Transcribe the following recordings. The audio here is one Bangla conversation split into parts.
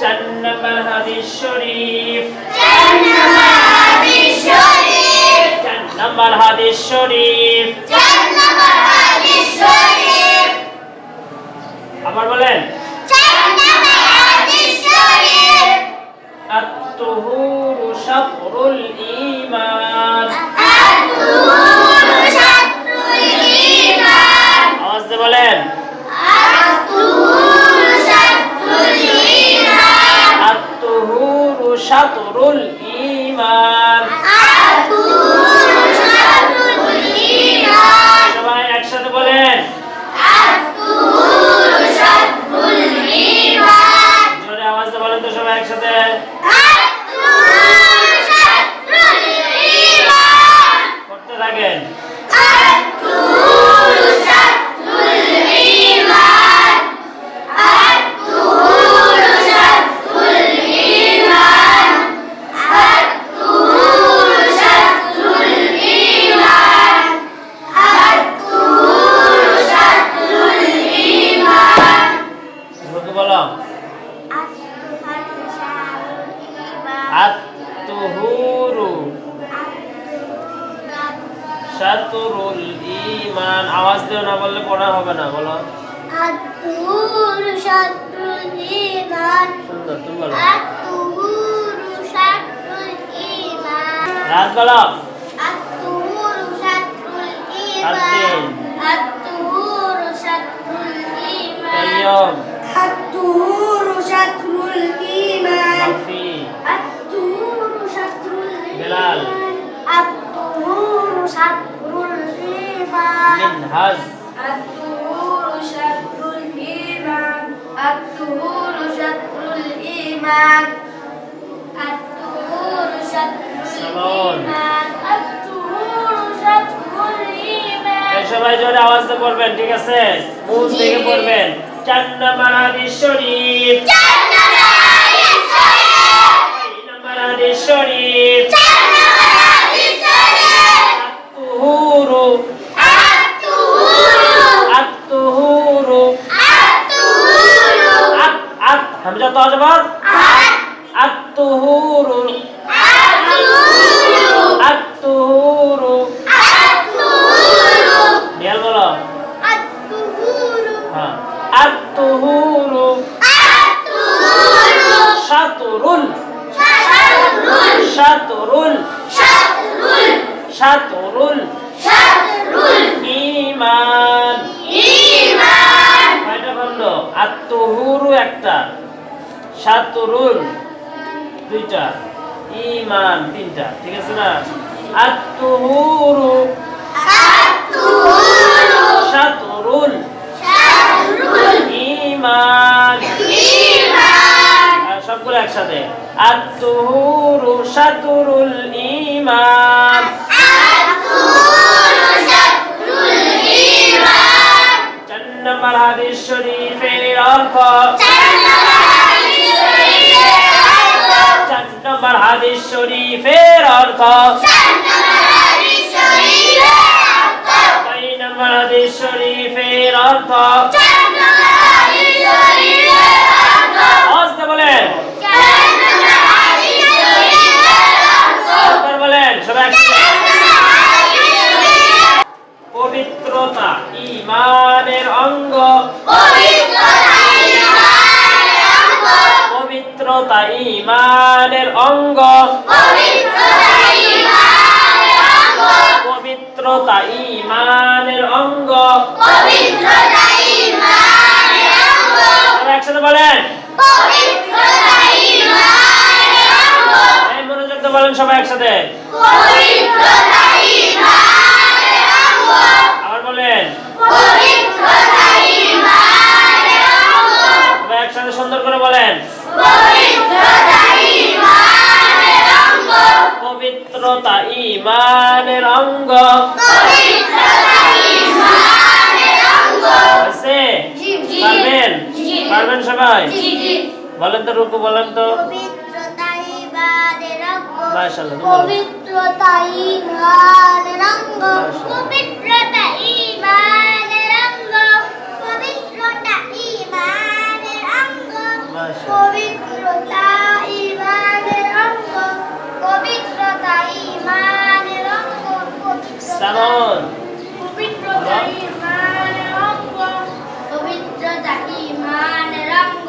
চার নম্বর হাদিস শরীফ। চার নম্বর হাদিস শরীফ। আবার বলেন। চার নম্বর হাদিস শরীফ। আত-তুহুরু আওয়াজ দিও না বললে পড়া হবে না বলো। আতুর শাত্রুল ঈমান সুন্দর তুমি বলো। আতুর শাত্রুল ঈমান রাত বলো। আতুর দিন। ঈমান আতুর শাত্রুল ঈমান তাইয়ম আতুর শাত্রুল ঈমান মাফি আতুর শাত্রুল বেলাল। ঈমান আতুর শাত্রুল ঈমান মিনহাজ الطهور شطر الإيمان الطهور شطر الإيمان الطهور شطر سلام. الإيمان الطهور شطر الإيمان এই সবাই জোরে আওয়াজ দিয়ে পড়বেন ঠিক আছে মূল থেকে পড়বেন চার নম্বর হাদিস শরীফ جنة الشريف তিন নম্বর হাদিস শরীফ দশ বার আত্মহুরু। আত্মহুরু। বিয়াল বলো। হ্যাঁ। আত্মহুরু। সাতুরুল। সাতুরুল। সাতুরুল। ইমান। ইমান। কয়টা বন্ধ? আত্মহুরু একটা। সাতরুন দুইটা। ইমান তিনটা। ঠিক আছে না? আত্মহুরু সাতরুল। ইমান সবগুলো একসাথে। আত্মহুরু সাতরুল ইমান চার নম্বর হাদিস শরীফের অর্থ নম্বর হাদিস শরীফের অর্থ ছয় নম্বর হাদিস শরীফের অর্থ আওয়াজটা বলেন একবার বলেন সবাই একসাথে। পবিত্রতা ইমানের অঙ্গ পবিত্রতা ইমানের অঙ্গ। পবিত্রতা ইমানের অঙ্গ। একসাথে বলেন। মনোযোগ দিয়ে বলেন সবাই একসাথে। আবার বলেন। ইমানের অঙ্গ। হয়েছে পারবেন? পারবেন সবাই? বলেন তো রুকু বলেন তো। পবিত্রতা ইবাদের অঙ্গ। মাশাআল্লাহ, তুমি বলো। পবিত্রতা ইমানের অঙ্গ মাশাআল্লাহ। পবিত্রতা ইমানের অঙ্গ পবিত্রতা ইমানের অঙ্গ পবিত্রতা ইমানের অঙ্গ পবিত্রতা ইমানের অঙ্গ পবিত্রতা সামন পবিত্রতা ইমানের অঙ্গ পবিত্রতা ইমানের অঙ্গ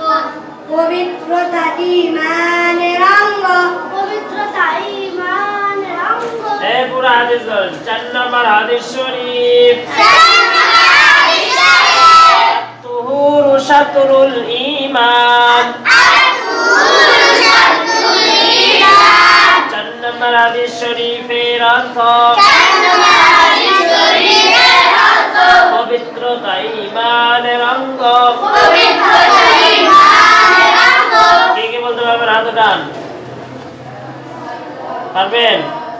পবিত্রতা ইমানের অঙ্গ। পবিত্রতা ইমানের অঙ্গ। এ পুরো হাদিস চার নম্বর হাদিস শরীফ। তুহুরু শাতরুল ঈমান। চার নম্বর হাদিস শরীফের অর্থ পবিত্রতা ইমানের অঙ্গ কে কে বলতে পারবেন হাত উঠান পারবেন